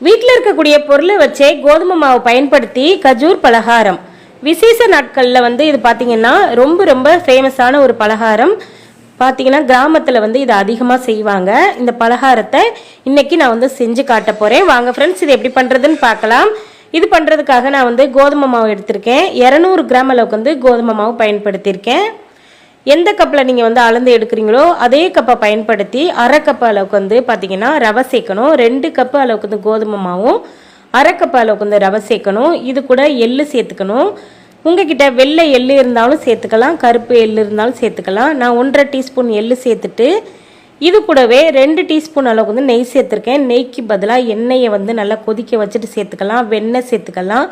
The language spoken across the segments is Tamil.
வீட்டில் இருக்கக்கூடிய பொருளை வச்சே கோதுமை மாவு பயன்படுத்தி கஜூர் பலகாரம். விசேஷ நாட்களில் வந்து இது பார்த்தீங்கன்னா ரொம்ப ரொம்ப ஃபேமஸான ஒரு பலகாரம். பார்த்தீங்கன்னா கிராமத்தில் வந்து இதை அதிகமாக செய்வாங்க. இந்த பலகாரத்தை இன்றைக்கி நான் வந்து செஞ்சு காட்ட போகிறேன் வாங்க ஃப்ரெண்ட்ஸ் இது எப்படி பண்ணுறதுன்னு பார்க்கலாம். இது பண்ணுறதுக்காக நான் வந்து கோதுமை மாவு எடுத்திருக்கேன். இரநூறு கிராம் அளவுக்கு வந்து கோதுமை மாவு பயன்படுத்தியிருக்கேன். எந்த கப்பில் நீங்கள் வந்து அளந்து எடுக்கிறீங்களோ அதே கப்பை பயன்படுத்தி அரை கப்பு அளவுக்கு வந்து பார்த்தீங்கன்னா ரவை சேர்க்கணும். ரெண்டு கப்பு அளவுக்கு வந்து கோதுமை மாவும் அரை கப்பு அளவுக்கு வந்து ரவை சேர்க்கணும். இது கூட எள்ளு சேர்த்துக்கணும். உங்ககிட்ட வெள்ளை எள்ளு இருந்தாலும் சேர்த்துக்கலாம் கருப்பு எள்ளு இருந்தாலும் சேர்த்துக்கலாம். நான் ஒன்றரை டீஸ்பூன் எள்ளு சேர்த்துட்டு இது கூடவே ரெண்டு டீஸ்பூன் அளவுக்கு வந்து நெய் சேர்த்துருக்கேன். நெய்க்கு பதிலாக எண்ணெயை வந்து நல்லா கொதிக்க வச்சுட்டு சேர்த்துக்கலாம். வெண்ணெய் சேர்த்துக்கலாம்.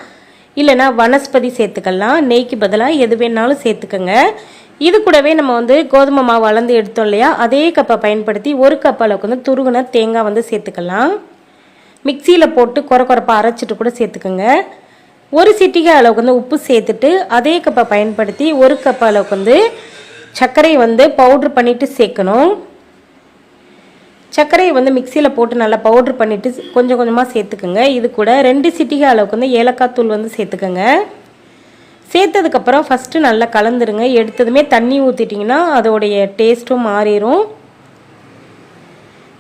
இல்லைனா வனஸ்பதி சேர்த்துக்கலாம். நெய்க்கு பதிலாக எது வேணாலும் சேர்த்துக்கோங்க. இது கூடவே நம்ம வந்து கோதுமை மாவு அளந்து எடுத்தோம் இல்லையா? அதே கப்பை பயன்படுத்தி ஒரு கப் அளவுக்கு வந்து துருகுன தேங்காய் வந்து சேர்த்துக்கலாம். மிக்சியில் போட்டு குறை குறைப்பாக அரைச்சிட்டு கூட சேர்த்துக்கோங்க. ஒரு சிட்டிகை அளவுக்கு வந்து உப்பு சேர்த்துட்டு அதே கப்பை பயன்படுத்தி ஒரு கப் அளவுக்கு வந்து சர்க்கரையை வந்து பவுட்ரு பண்ணிவிட்டு சேர்க்கணும். சர்க்கரையை வந்து மிக்சியில் போட்டு நல்லா பவுட்ரு பண்ணிவிட்டு கொஞ்சம் கொஞ்சமாக சேர்த்துக்குங்க. இது கூட ரெண்டு சிட்டிகை அளவுக்கு வந்து ஏலக்காய் தூள் வந்து சேர்த்துக்கோங்க. சேர்த்ததுக்கப்புறம் ஃபஸ்ட்டு நல்லா கலந்துருங்க. எடுத்ததுமே தண்ணி ஊற்றிட்டிங்கன்னா அதோடைய டேஸ்ட்டும் மாறிடும்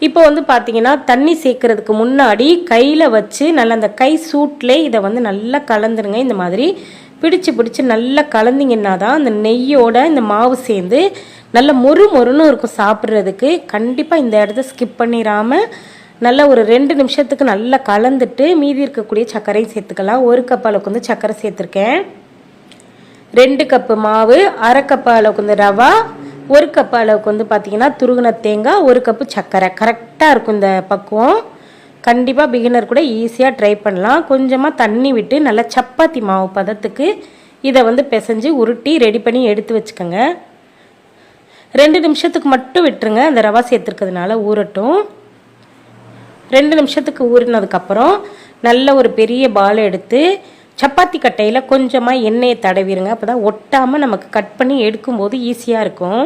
இப்போ வந்து பார்த்தீங்கன்னா தண்ணி சேர்க்கறதுக்கு முன்னாடி கையில் வச்சு நல்லா அந்த கை சூட்லே இதை வந்து நல்லா கலந்துருங்க. இந்த மாதிரி பிடிச்சு பிடிச்சு நல்லா கலந்திங்கன்னா தான் அந்த நெய்யோட இந்த மாவு சேர்ந்து நல்ல மொறு மொறுன்னு இருக்கும் சாப்பிட்றதுக்கு. கண்டிப்பாக இந்த இடத்த ஸ்கிப் பண்ணிடாமல் நல்லா ஒரு ரெண்டு நிமிஷத்துக்கு நல்லா கலந்துட்டு மீதி இருக்கக்கூடிய சர்க்கரையும் சேர்த்துக்கலாம். ஒரு கப் அளவுக்கு வந்து சர்க்கரை சேர்த்துருக்கேன். ரெண்டு கப்பு மாவு அரை கப்பு அளவுக்கு வந்து ரவா ஒரு கப்பு அளவுக்கு வந்து பார்த்தீங்கன்னா துருகுன தேங்காய் ஒரு கப்பு சர்க்கரை. கரெக்டாக இருக்கும் இந்த பக்குவம். கண்டிப்பாக பிகினர் கூட ஈஸியாக ட்ரை பண்ணலாம். கொஞ்சமாக தண்ணி விட்டு நல்லா சப்பாத்தி மாவு பதத்துக்கு இதை வந்து பிசைஞ்சு உருட்டி ரெடி பண்ணி எடுத்து வச்சுக்கோங்க. ரெண்டு நிமிஷத்துக்கு மட்டும் விட்டுருங்க. அந்த ரவா சேர்த்துருக்கிறதுனால ஊறட்டும். ரெண்டு நிமிஷத்துக்கு ஊறினதுக்கப்புறம் நல்ல ஒரு பெரிய பால் எடுத்து சப்பாத்தி கட்டையில் கொஞ்சமாக எண்ணெயை தடவிடுங்க அப்போ தான் ஒட்டாமல் நமக்கு கட் பண்ணி எடுக்கும்போது ஈஸியாக இருக்கும்.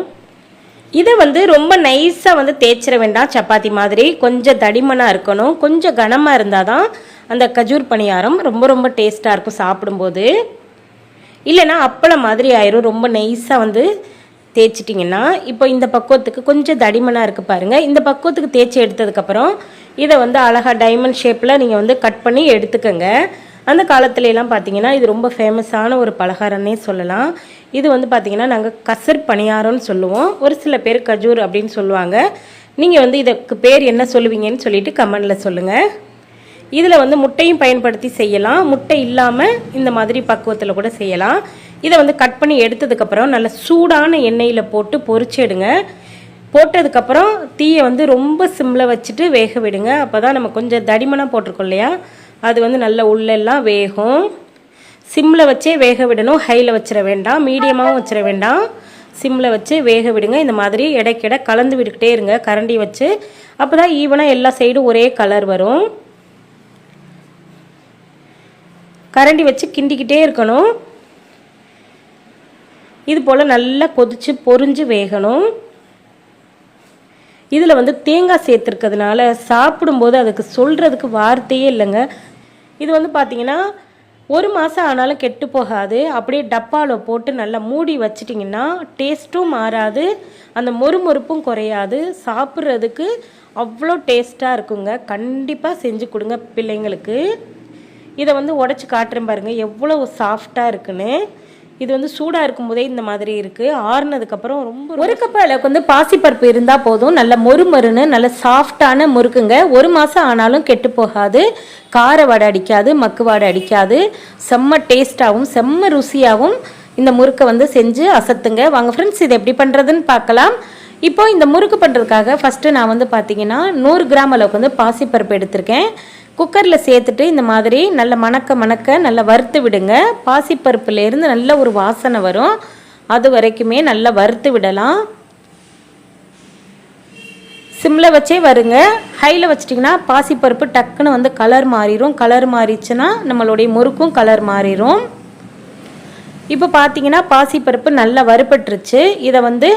இதை வந்து ரொம்ப நைஸாக வந்து தேய்ச்சிட வேண்டாம் சப்பாத்தி மாதிரி. கொஞ்சம் தடிமனாக இருக்கணும். கொஞ்சம் கனமாக இருந்தால் தான் அந்த கஜூர் பணியாரம் ரொம்ப ரொம்ப டேஸ்ட்டாக இருக்கும் சாப்பிடும்போது. இல்லைன்னா அப்பளம் மாதிரி ஆயிரும். ரொம்ப நைஸாக வந்து தேய்ச்சிட்டிங்கன்னா இப்போ இந்த பக்குவத்துக்கு கொஞ்சம் தடிமனாக இருக்குது பாருங்கள் இந்த பக்குவத்துக்கு தேய்ச்சி எடுத்ததுக்கப்புறம் இதை வந்து அழகாக டைமண்ட் ஷேப்பில் நீங்கள் வந்து கட் பண்ணி எடுத்துக்கோங்க. அந்த காலத்துல பார்த்தீங்கன்னா இது ரொம்ப ஃபேமஸான ஒரு பலகாரம்னே சொல்லலாம். இது வந்து பார்த்தீங்கன்னா நாங்கள் கசர் பணியாரம்னு சொல்லுவோம். ஒரு சில பேர் கஜூர் அப்படின்னு சொல்லுவாங்க. நீங்கள் வந்து இதுக்கு பேர் என்ன சொல்லுவீங்கன்னு சொல்லிட்டு கமெண்டில் சொல்லுங்கள் இதில் வந்து முட்டையும் பயன்படுத்தி செய்யலாம். முட்டை இல்லாமல் இந்த மாதிரி பக்குவத்தில் கூட செய்யலாம். இதை வந்து கட் பண்ணி எடுத்ததுக்கப்புறம் நல்ல சூடான எண்ணெயில் போட்டு பொறிச்சிடுங்க போட்டதுக்கப்புறம் தீயை வந்து ரொம்ப சிம்மில் வச்சுட்டு வேக விடுங்க. அப்போ தான் நம்ம கொஞ்சம் தடிமனாக போட்டிருக்கோம் இல்லையா? அது வந்து நல்ல உள்ளெல்லாம் வேகும். சிம்மில் வச்சே வேக விடணும். ஹையில் வச்சிட வேண்டாம். மீடியமாகவும் வச்சிட வேண்டாம். சிம்மில் வச்சு வேக விடுங்க. இந்த மாதிரி இடைக்கிட கலந்து விட்டுக்கிட்டே இருங்க. கரண்டி வச்சு. அப்போ தான் ஈவனாக எல்லா சைடும் ஒரே கலர் வரும். கரண்டி வச்சு கிண்டிக்கிட்டே இருக்கணும். இது போல் நல்லா கொதிச்சு பொரிஞ்சு வேகணும். இதில் வந்து தேங்காய் சேர்த்துருக்கிறதுனால சாப்பிடும்போது அதுக்கு சொல்கிறதுக்கு வார்த்தையே இல்லைங்க. இது வந்து பார்த்தீங்கன்னா ஒரு மாதம் ஆனாலும் கெட்டு போகாது. அப்படியே டப்பாவில் போட்டு நல்லா மூடி வச்சிட்டிங்கன்னா டேஸ்ட்டும் மாறாது. அந்த மொறுமொறுப்பும் குறையாது. சாப்பிட்றதுக்கு அவ்வளோ டேஸ்ட்டாக இருக்குங்க. கண்டிப்பாக செஞ்சு கொடுங்க பிள்ளைங்களுக்கு. இதை வந்து உடச்சி காட்டுறேன் பாருங்கள் எவ்வளோ சாஃப்டாக இருக்குன்னு. இது வந்து சூடாக இருக்கும்போதே இந்த மாதிரி இருக்குது ஆறுனதுக்கப்புறம் ரொம்ப ஒரு கப் அளவுக்கு வந்து பாசிப்பருப்பு இருந்தால் போதும். நல்ல மொறு மொறுன்னு நல்ல சாஃப்டான முறுக்குங்க. ஒரு மாதம் ஆனாலும் கெட்டு போகாது. கார வடை அடிக்காது மக்கு வாடை அடிக்காது. செம்ம டேஸ்ட்டாகவும் செம்ம ருசியாகவும் இந்த முறுக்கை வந்து செஞ்சு அசத்துங்க. வாங்க ஃப்ரெண்ட்ஸ் இது எப்படி பண்ணுறதுன்னு பார்க்கலாம். இப்போ இந்த முறுக்கு பண்ணுறதுக்காக ஃபஸ்ட்டு நான் வந்து பார்த்தீங்கன்னா நூறு கிராம் அளவுக்கு வந்து பாசிப்பருப்பு எடுத்திருக்கேன். குக்கரில் சேர்த்துட்டு இந்த மாதிரி நல்ல மணக்க மணக்க நல்லா வறுத்து விடுங்க. பாசிப்பருப்புலேருந்து நல்ல ஒரு வாசனை வரும். அது வரைக்குமே நல்லா வறுத்து விடலாம். சிம்மில் வச்சே வருங்க. ஹையில் வச்சிட்டிங்கன்னா பாசிப்பருப்பு டக்குன்னு வந்து கலர் மாறிடும் கலர் மாறிச்சுன்னா நம்மளுடைய முறுக்கும் கலர் மாறிடும் இப்போ பார்த்தீங்கன்னா பாசிப்பருப்பு நல்லா வறுபட்டுருச்சு. இதை வந்து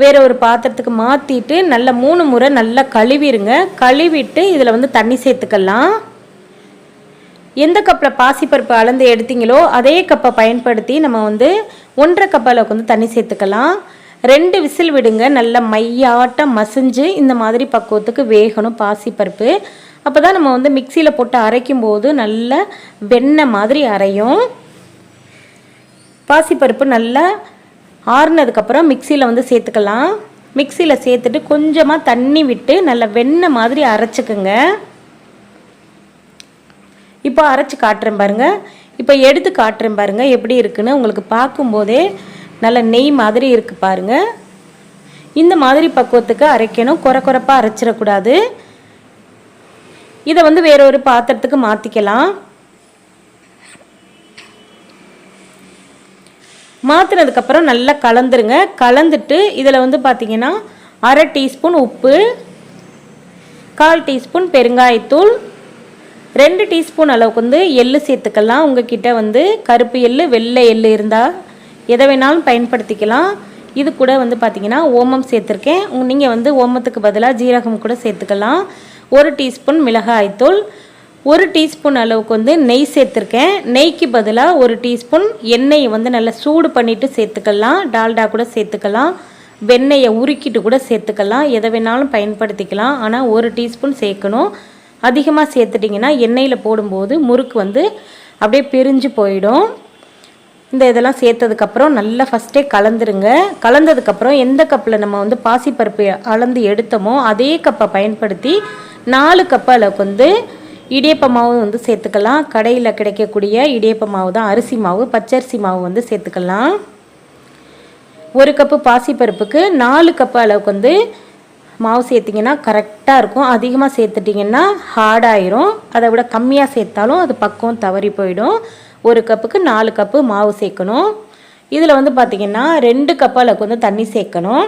வேறு ஒரு பாத்திரத்துக்கு மாற்றிட்டு நல்லா மூணு முறை நல்லா கழுவிடுங்க கழுவிட்டு இதில் வந்து தண்ணி சேர்த்துக்கலாம். எந்த கப்பில் பாசிப்பருப்பு அளந்து எடுத்தீங்களோ அதே கப்பை பயன்படுத்தி நம்ம வந்து ஒன்றரை கப் அளவுக்கு வந்து தண்ணி சேர்த்துக்கலாம். ரெண்டு விசில் விடுங்க. நல்லா மையாட்டம் மசிஞ்சு இந்த மாதிரி பக்குவத்துக்கு வேகணும் பாசிப்பருப்பு. அப்போ தான் நம்ம வந்து மிக்சியில் போட்டு அரைக்கும் போது நல்ல வெண்ணெய் மாதிரி அரையும். பாசிப்பருப்பு நல்லா ஆறுனதுக்கப்புறம் மிக்சியில் வந்து சேர்த்துக்கலாம். மிக்சியில் சேர்த்துட்டு கொஞ்சமாக தண்ணி விட்டு நல்லா வெண்ணெய் மாதிரி அரைச்சிக்குங்க. இப்போ அரைச்சி காட்டுறேன் பாருங்கள் இப்போ எடுத்து காட்டுறேன் பாருங்கள் எப்படி இருக்குன்னு உங்களுக்கு பார்க்கும்போதே நல்ல நெய் மாதிரி இருக்குது பாருங்கள் இந்த மாதிரி பக்குவத்துக்கு அரைக்கணும். குறை குறைப்பாக அரைச்சிடக்கூடாது. இதை வந்து வேறொரு பாத்திரத்துக்கு மாற்றிக்கலாம் மாற்றினதுக்கப்புறம் நல்லா கலந்துருங்க. கலந்துட்டு இதில் வந்து பார்த்திங்கன்னா அரை டீஸ்பூன் உப்பு கால் டீஸ்பூன் பெருங்காயத்தூள் ரெண்டு டீஸ்பூன் அளவுக்கு வந்து எள்ளு சேர்த்துக்கலாம். உங்ககிட்ட வந்து கருப்பு எள்ளு வெள்ளை எள்ளு இருந்தால் எதை வேணாலும் பயன்படுத்திக்கலாம். இது கூட வந்து பார்த்திங்கன்னா ஓமம் சேர்த்துருக்கேன். நீங்கள் வந்து ஓமத்துக்கு பதிலாக ஜீரகம் கூட சேர்த்துக்கலாம். ஒரு டீஸ்பூன் மிளகாய்த்தூள் ஒரு டீஸ்பூன் அளவுக்கு வந்து நெய் சேர்த்துருக்கேன். நெய்க்கு பதிலாக ஒரு டீஸ்பூன் எண்ணெயை வந்து நல்லா சூடு பண்ணிவிட்டு சேர்த்துக்கலாம். டால்டா கூட சேர்த்துக்கலாம். வெண்ணெயை உருக்கிட்டு கூட சேர்த்துக்கலாம். எதை வேணாலும் பயன்படுத்திக்கலாம். ஆனால் ஒரு டீஸ்பூன் சேர்க்கணும். அதிகமாக சேர்த்துட்டிங்கன்னா எண்ணெயில் போடும்போது முறுக்கு வந்து அப்படியே பிரிஞ்சு போயிடும். இந்த இதெல்லாம் சேர்த்ததுக்கப்புறம் நல்லா ஃபஸ்ட்டே கலந்துருங்க. கலந்ததுக்கப்புறம் எந்த கப்பில் நம்ம வந்து பாசிப்பருப்பு அளந்து எடுத்தோமோ அதே கப்பை பயன்படுத்தி நாலு கப்பை அளவுக்கு வந்து இடியப்ப மாவு வந்து சேர்த்துக்கலாம். கடையில் கிடைக்கக்கூடிய இடியப்ப மாவு தான். அரிசி மாவு பச்சரிசி மாவு வந்து சேர்த்துக்கலாம். ஒரு கப்பு பாசிப்பருப்புக்கு நாலு கப்பு அளவுக்கு வந்து மாவு சேர்த்திங்கன்னா கரெக்டாக இருக்கும். அதிகமாக சேர்த்துட்டிங்கன்னா ஹார்டாயிரும். அதை விட கம்மியாக சேர்த்தாலும் அது பக்கம் தவறி போயிடும். ஒரு கப்புக்கு நாலு கப்பு மாவு சேர்க்கணும். இதில் வந்து பார்த்திங்கன்னா ரெண்டு கப் அளவுக்கு வந்து தண்ணி சேர்க்கணும்.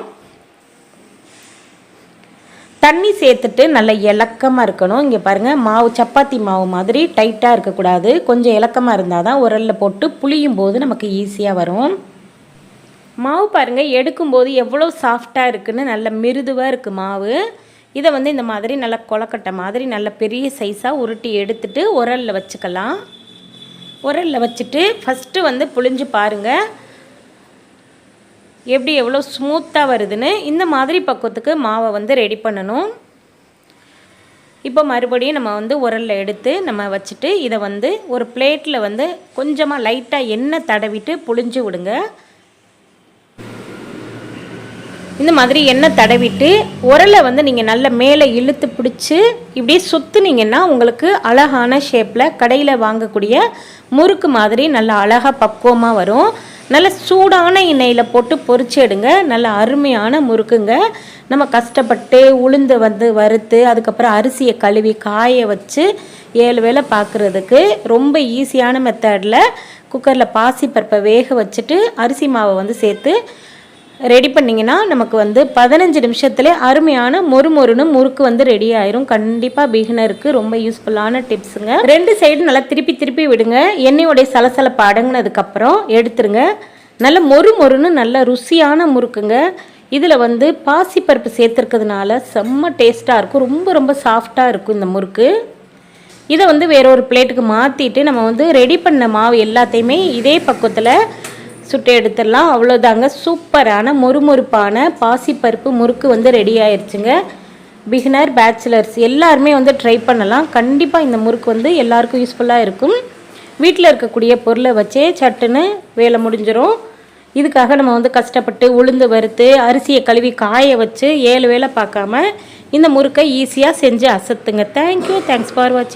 தண்ணி சேர்த்துட்டு நல்ல இலக்கமாக இருக்கணும். இங்கே பாருங்கள் மாவு சப்பாத்தி மாவு மாதிரி டைட்டாக இருக்கக்கூடாது. கொஞ்சம் இலக்கமாக இருந்தால் தான் உரலில் போட்டு புளியும் போது நமக்கு ஈஸியாக வரும். மாவு பாருங்கள் எடுக்கும்போது எவ்வளோ சாஃப்டாக இருக்குன்னு நல்ல மிருதுவாக இருக்குது மாவு. இதை வந்து இந்த மாதிரி நல்ல கொலக்கட்டை மாதிரி நல்ல பெரிய சைஸாக உருட்டி எடுத்துட்டு உரலில் வச்சுக்கலாம். உரலில் வச்சுட்டு ஃபஸ்ட்டு வந்து புளிஞ்சு பாருங்கள் எப்படி எவ்வளோ ஸ்மூத்தாக வருதுன்னு இந்த மாதிரி பக்குவத்துக்கு மாவை வந்து ரெடி பண்ணணும். இப்போ மறுபடியும் நம்ம வந்து உரலில் எடுத்து நம்ம வச்சுட்டு இதை வந்து ஒரு பிளேட்டில் வந்து கொஞ்சமாக லைட்டாக எண்ணெய் தடவிட்டு புளிஞ்சு விடுங்க. இந்த மாதிரி எண்ணெய் தடவிட்டு உரலை வந்து நீங்கள் நல்ல மேலே இழுத்து பிடிச்சி இப்படி சுற்றுனீங்கன்னா உங்களுக்கு அழகான ஷேப்பில் கடையில் வாங்கக்கூடிய முறுக்கு மாதிரி நல்ல அழகாக பக்குவமாக வரும். நல்ல சூடான எண்ணெயில் போட்டு பொறிச்சு எடுங்க. நல்ல அருமையான முறுக்குங்க. நம்ம கஷ்டப்பட்டு உளுந்து வந்து வறுத்து அதுக்கப்புறம் அரிசியை கழுவி காய வச்சு ஏழு வேலை பார்க்குறதுக்கு ரொம்ப ஈஸியான மெத்தடில் குக்கரில் பாசிப்பருப்பை வேக வச்சுட்டு அரிசி மாவை வந்து சேர்த்து ரெடி பண்ணிங்கன்னா நமக்கு வந்து பதினஞ்சு நிமிஷத்துல அருமையான மொறு மொறுன்னு முறுக்கு வந்து ரெடி ஆயிரும். கண்டிப்பாக பிகினருக்கு ரொம்ப யூஸ்ஃபுல்லான டிப்ஸுங்க ரெண்டு சைடு நல்லா திருப்பி திருப்பி விடுங்க. எண்ணெயோடைய சலசலப்பு அடங்கினதுக்கப்புறம் எடுத்துருங்க. நல்ல மொறு மொறுன்னு நல்ல ருசியான முறுக்குங்க. இதில் வந்து பாசிப்பருப்பு சேர்த்துருக்கிறதுனால செம்ம டேஸ்ட்டாக இருக்கும். ரொம்ப ரொம்ப சாஃப்டாக இருக்கும் இந்த முறுக்கு. இதை வந்து வேற ஒரு பிளேட்டுக்கு மாற்றிட்டு நம்ம வந்து ரெடி பண்ண மாவு எல்லாத்தையுமே இதே பக்கத்தில் சுட்டு எடுத்துடலாம். அவ்வளோதாங்க சூப்பரான மொறுமொறுப்பான பாசிப்பருப்பு முறுக்கு வந்து ரெடி ஆயிடுச்சுங்க பிகினர் பேச்சுலர்ஸ் எல்லாருமே வந்து ட்ரை பண்ணலாம். கண்டிப்பாக இந்த முறுக்கு வந்து எல்லாருக்கும் யூஸ்ஃபுல்லாக இருக்கும். வீட்டில் இருக்கக்கூடிய பொருளை வச்சே சட்டுன்னு வேலை முடிஞ்சிடும் இதுக்காக நம்ம வந்து கஷ்டப்பட்டு உளுந்து வறுத்து அரிசியை கழுவி காய வச்சு ஏழு வேலை பார்க்காம இந்த முறுக்கை ஈஸியாக செஞ்சு அசத்துங்க. தேங்க்யூ தேங்க்ஸ் ஃபார் வாட்சிங்